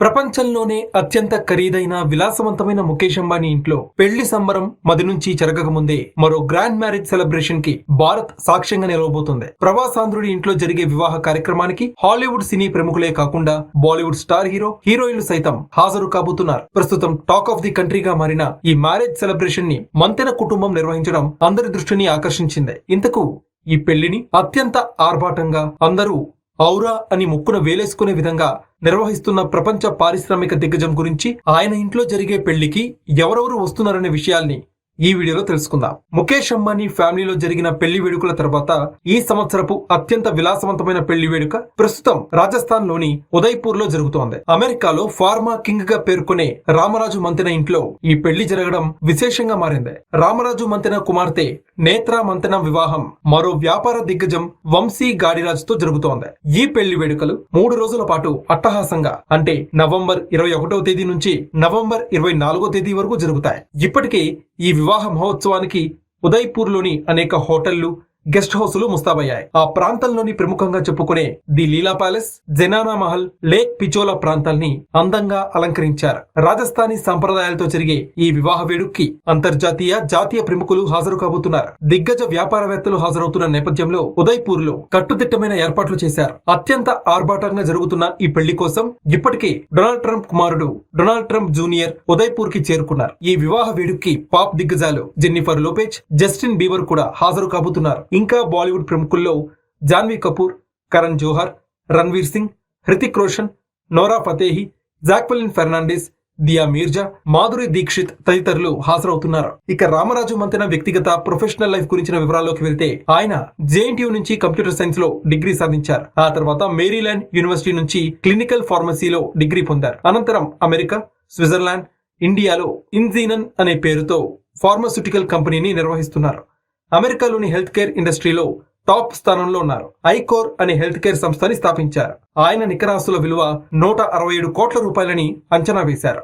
ప్రపంచంలోనే అత్యంత ఖరీదైన విలాసవంతమైన ముఖేష్ అంబానీ ఇంట్లో పెళ్ళి సంబరం మది నుంచి జరగక ముందే మరో గ్రాండ్ మ్యారేజ్ సెలబ్రేషన్కి భారత్ సాక్ష్యంగా నిలవబోతుంది. ప్రవాసాంధ్రుడి ఇంట్లో జరిగే వివాహ కార్యక్రమానికి హాలీవుడ్ సినీ ప్రముఖులే కాకుండా బాలీవుడ్ స్టార్ హీరో హీరోయిన్లు సైతం హాజరు కాబోతున్నారు. ప్రస్తుతం టాక్ ఆఫ్ ది కంట్రీగా మారిన ఈ మ్యారేజ్ సెలబ్రేషన్ని మంతెన కుటుంబం నిర్వహించడం అందరి దృష్టిని ఆకర్షించింది. ఇంతకు ఈ పెళ్ళిని అత్యంత ఆర్భాటంగా అందరూ ఔరా అని ముక్కున వేలేసుకునే విధంగా నిర్వహిస్తున్న ప్రపంచ పారిశ్రామిక దిగ్గజం గురించి ఆయన ఇంట్లో జరిగే పెళ్ళికి ఎవరెవరు వస్తున్నారనే విషయాల్ని ఈ వీడియోలో తెలుసుకుందాం. ముఖేష్ అంబానీ ఫ్యామిలీలో జరిగిన పెళ్ళి వేడుకల తర్వాత ఈ సంవత్సరపు అత్యంత విలాసవంతమైన పెళ్ళి వేడుక ప్రస్తుతం రాజస్థాన్లోని ఉదయ్పూర్లో జరుగుతోంది. అమెరికాలో ఫార్మా కింగ్గా పేర్కొనే రామరాజు మంతెన ఇంట్లో ఈ పెళ్ళి జరగడం విశేషంగా మారింది. రామరాజు మంతెన కుమార్తె నేత్రా మంతనం వివాహం మరో వ్యాపార దిగ్గజం వంశీ గాడిరాజుతో జరుగుతోంది. ఈ పెళ్ళి వేడుకలు మూడు రోజుల పాటు అట్టహాసంగా అంటే నవంబర్ ఇరవై ఒకటో తేదీ నుంచి నవంబర్ ఇరవై నాలుగో తేదీ వరకు జరుగుతాయి. ఇప్పటికే ఈ వివాహ మహోత్సవానికి ఉదయ్పూర్లోని అనేక హోటళ్ళు గెస్ట్ హౌసులు ముస్తాబయ్యాయి. ఆ ప్రాంతంలోని ప్రముఖంగా చెప్పుకునే the Leela palace Zenana Mahal lake Pichola ప్రాంతాల్ని అందంగా అలంకరించారు. రాజస్థానీ సంప్రదాయాలతో జరిగే ఈ వివాహ వేడుక్కి అంతర్జాతీయ జాతీయ ప్రముఖులు హాజరు కాబోతున్నారు. దిగ్గజ వ్యాపారవేత్తలు హాజరవుతున్న నేపథ్యంలో ఉదయ్పూర్లో కట్టుదిట్టమైన ఏర్పాట్లు చేశారు. అత్యంత ఆర్భాటంగా జరుగుతున్న ఈ పెళ్ళి కోసం ఇప్పటికే డొనాల్డ్ ట్రంప్ కుమారుడు డొనాల్డ్ ట్రంప్ జూనియర్ ఉదయ్పూర్కి చేరుకున్నారు. ఈ వివాహ వేడుక్కి పాప్ దిగ్గజాలు జెన్నిఫర్ లోపేజ్ జస్టిన్ బీబర్ కూడా హాజరు కాబోతున్నారు. ఇంకా బాలీవుడ్ ప్రముఖుల్లో జాన్వీ కపూర్ కరణ్ జోహర్ రణ్వీర్ సింగ్ హృతిక్ రోషన్ నోరా ఫతేహి జాక్వెలిన్ ఫెర్నాండిస్ దియా మీర్జా మాధురి దీక్షిత్ తదితరులు హాజరవుతున్నారు. ఇక రామరాజు మంతెన వ్యక్తిగత ప్రొఫెషనల్ లైఫ్ గురించిన వివరాల్లోకి వెళ్తే ఆయన జేఎన్టీయూ నుంచి కంప్యూటర్ సైన్స్లో డిగ్రీ సాధించారు. ఆ తర్వాత మేరీల్యాండ్ యూనివర్సిటీ నుంచి క్లినికల్ ఫార్మసీలో డిగ్రీ పొందారు. అనంతరం అమెరికా స్విట్జర్లాండ్ ఇండియాలో ఇన్జీనన్ అనే పేరుతో ఫార్మాస్యూటికల్ కంపెనీని నిర్వహిస్తున్నారు. అమెరికాలోని హెల్త్ కేర్ ఇండస్ట్రీలో టాప్ స్థానంలో ఉన్నారు. ఐకోర్ అనే హెల్త్ కేర్ సంస్థని స్థాపించారు. ఆయన నికరాస్తుల విలువ నూట అరవై ఏడు కోట్ల రూపాయలని అంచనా వేశారు.